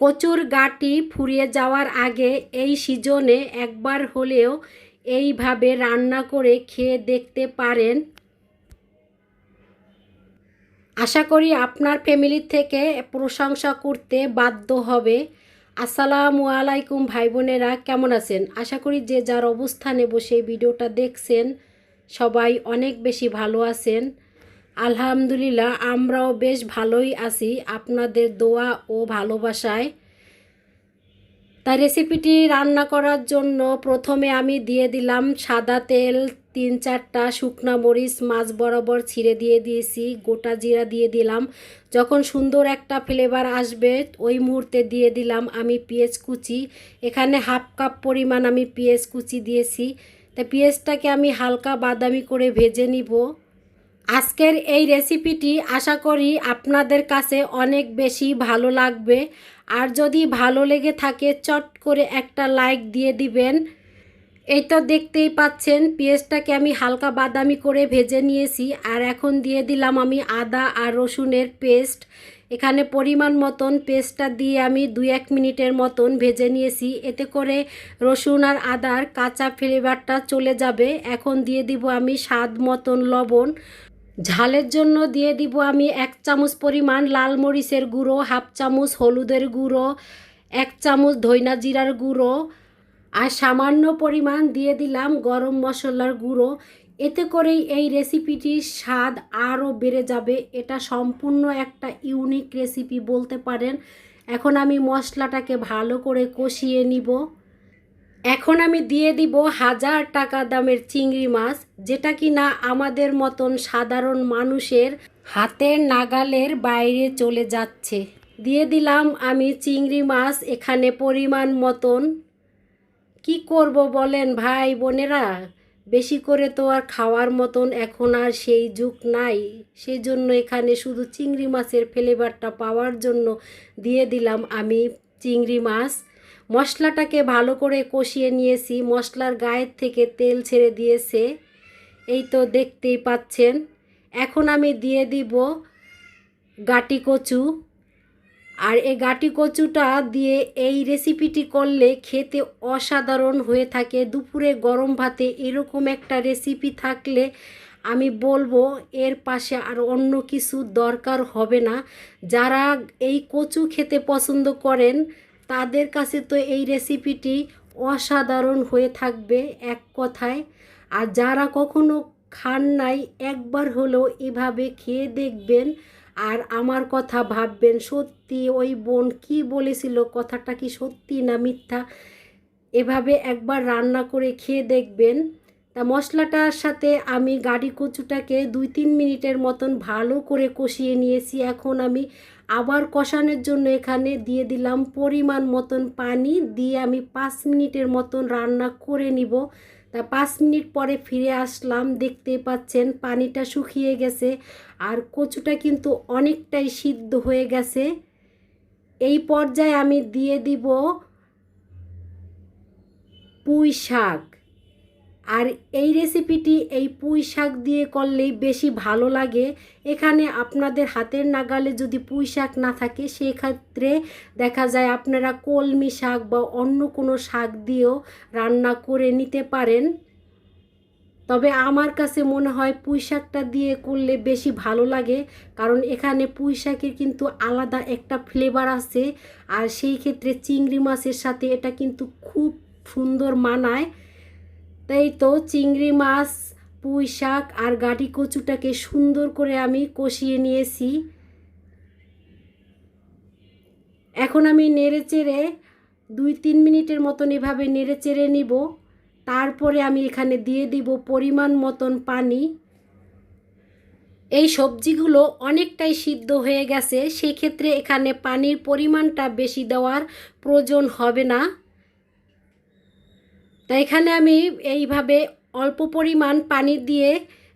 কচুর গাটি ফুরিয়ে যাওয়ার আগে এই সিজনে একবার হলেও এইভাবে রান্না করে খেয়ে দেখতে পারেন। আশা করি আপনার ফ্যামিলির থেকে প্রশংসা করতে বাধ্য হবে। আসসালামু আলাইকুম ভাই বোনেরা, কেমন আছেন? আশা করি যে যার অবস্থানে বসে ভিডিওটা দেখছেন, সবাই অনেক বেশি ভালো আছেন। আলহামদুলিল্লাহ, আমরাও বেশ ভালোই আছি। আপনাদের দোয়া ও ভালোবাসায়। তাই রেসিপিটি রান্না করার জন্য প্রথমে আমি দিয়ে দিলাম সাদা তেল, তিন চারটা শুকনা মরিচ, মাছ বরাবর ছিঁড়ে দিয়ে দিয়েছি, গোটা জিরা দিয়ে দিলাম। যখন সুন্দর একটা ফ্লেভার আসবে, ওই মুহূর্তে দিয়ে দিলাম আমি পেঁয়াজ কুচি। এখানে হাফ কাপ পরিমাণ আমি পেঁয়াজ কুচি দিয়েছি। তা পেঁয়াজটাকে আমি হালকা বাদামি করে ভেজে নিব। আজকের এই রেসিপিটি আশা করি আপনাদের কাছে অনেক বেশি ভালো লাগবে। আর যদি ভালো লেগে থাকে, চট করে একটা লাইক দিয়ে দিবেন। এই তো দেখতেই পাচ্ছেন, পেঁয়াজটাকে আমি হালকা বাদামি করে ভেজে নিয়েছি। আর এখন দিয়ে দিলাম আমি আদা আর রসুনের পেস্ট। এখানে পরিমাণ মতন পেস্টটা দিয়ে আমি দুই এক মিনিটের মতন ভেজে নিয়েছি। এতে করে রসুন আর আদার কাঁচা ফ্লেভারটা চলে যাবে। এখন দিয়ে দিব আমি স্বাদ মতন লবণ। ঝালের জন্য দিয়ে দিব আমি এক চামচ পরিমাণ লাল মরিচের গুঁড়ো, হাফ চামচ হলুদের গুঁড়ো, এক চামচ ধইনা জিরার গুঁড়ো আর সামান্য পরিমাণ দিয়ে দিলাম গরম মশলার গুঁড়ো। এতে করেই এই রেসিপিটির স্বাদ আরও বেড়ে যাবে। এটা সম্পূর্ণ একটা ইউনিক রেসিপি বলতে পারেন। এখন আমি মশলাটাকে ভালো করে কষিয়ে নিব। এখন আমি দিয়ে দিব হাজার টাকা দামের চিংড়ি মাছ, যেটা কি না আমাদের মতন সাধারণ মানুষের হাতের নাগালের বাইরে চলে যাচ্ছে। দিয়ে দিলাম আমি চিংড়ি মাছ এখানে পরিমাণ মতন। কি করব বলেন ভাই বোনেরা? বেশি করে তো আর খাওয়ার মতন এখন আর সেই যুগ নাই। সেই জন্য এখানে শুধু চিংড়ি মাছের ফ্লেভারটা পাওয়ার জন্য দিয়ে দিলাম আমি চিংড়ি মাছ। মশলাটাকে ভালো করে কষিয়ে নিয়েছি। মশলার গায়ের থেকে তেল ছেড়ে দিয়েছে। এই তো দেখতেই পাচ্ছেন। এখন আমি দিয়ে দিব গাটি কচু। আর এই গাটি কচুটা দিয়ে এই রেসিপিটি করলে খেতে অসাধারণ হয়ে থাকে। দুপুরে গরম ভাতে এরকম একটা রেসিপি থাকলে আমি বলব এর পাশে আর অন্য কিছু দরকার হবে না। যারা এই কচু খেতে পছন্দ করেন তাদের কাছে তো এই রেসিপিটি অসাধারণ হয়ে থাকবে এক কথায়। আর যারা কখনো খান নাই, একবার হলেও এভাবে খেয়ে দেখবেন আর আমার কথা ভাববেন, সত্যি ওই বোন কি বলেছিল? কথাটা কি সত্যি না মিথ্যা? এভাবে একবার রান্না করে খেয়ে দেখবেন। মশলাটার সাথে আমি গাড়ি কচুটাকে দুই তিন মিনিটের মতন ভালো করে কষিয়ে নিয়েছি। এখন আমি আবার কষানোর জন্য এখানে দিয়ে দিলাম পরিমাণ মতন পানি। দিয়ে আমি পাঁচ মিনিটের মতন রান্না করে নিব। তা পাঁচ মিনিট পরে ফিরে আসলাম দেখতে পাচ্ছেন পানিটা শুকিয়ে গেছে আর কচুটা কিন্তু অনেকটাই সিদ্ধ হয়ে গেছে। এই পর্যায়ে আমি দিয়ে দিব পুঁই শাক। আর এই রেসিপিটি এই পুঁই শাক দিয়ে করলেই বেশি ভালো লাগে। এখানে আপনাদের হাতের নাগালে যদি পুঁই শাক না থাকে, সেক্ষেত্রে দেখা যায় আপনারা কলমি শাক বা অন্য কোনো শাক দিয়েও রান্না করে নিতে পারেন। তবে আমার কাছে মনে হয় পুঁই শাকটা দিয়ে করলে বেশি ভালো লাগে, কারণ এখানে পুঁই শাকের কিন্তু আলাদা একটা ফ্লেভার আছে। আর সেই ক্ষেত্রে চিংড়ি মাছের সাথে এটা কিন্তু খুব সুন্দর মানায়। তাই তো চিংড়ি মাছ, পুঁই শাক আর গাটি কচুটাকে সুন্দর করে আমি কষিয়ে নিয়েছি। এখন আমি নেড়ে চেড়ে দুই তিন মিনিটের মতন এভাবে নেড়ে চেড়ে নিব। তারপরে আমি এখানে দিয়ে দিব পরিমাণ মতন পানি। এই সবজিগুলো অনেকটাই সিদ্ধ হয়ে গেছে, সেক্ষেত্রে এখানে পানির পরিমাণটা বেশি দেওয়ার প্রয়োজন হবে না। তো এখানে আমি এইভাবে অল্প পরিমাণ পানি দিয়ে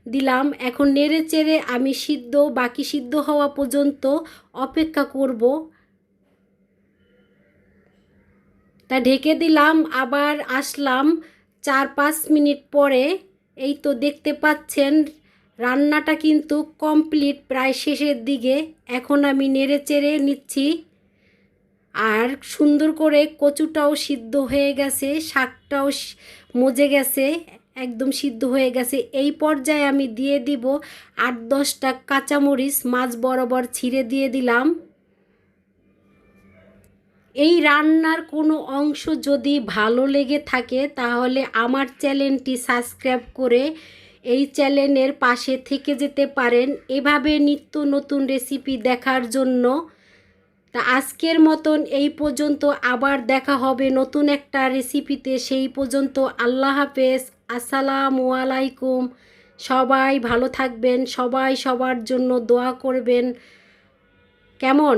দিলাম। এখন নেড়ে চেড়ে আমি সিদ্ধ, বাকি সিদ্ধ হওয়া পর্যন্ত অপেক্ষা করব। তা ঢেকে দিলাম, আবার আসলাম চার পাঁচ মিনিট পরে। এই তো দেখতে পাচ্ছেন, রান্নাটা কিন্তু কমপ্লিট, প্রায় শেষের দিকে। এখন আমি নেড়ে চেড়ে নিচ্ছি। আর সুন্দর করে কচুটাও সিদ্ধ হয়ে গেছে, শাকটাও মজে গেছে, একদম সিদ্ধ হয়ে গেছে। এই পর্যায়ে আমি দিয়ে দিব আট দশটা কাঁচামরিচ, মাছ বরাবর ছিঁড়ে দিয়ে দিলাম। এই রান্নার কোনো অংশ যদি ভালো লেগে থাকে তাহলে আমার চ্যানেলটি সাবস্ক্রাইব করে এই চ্যানেলের পাশে থেকে যেতে পারেন। এভাবে নিত্য নতুন রেসিপি দেখার জন্য তা আজকের মতন এই পর্যন্ত আবার দেখা হবে নতুন একটা রেসিপিতে সেই পর্যন্ত আল্লাহ হাফেজ। আসসালামু আলাইকুম। সবাই ভালো থাকবেন, সবাই সবার জন্য দোয়া করবেন। কেমন?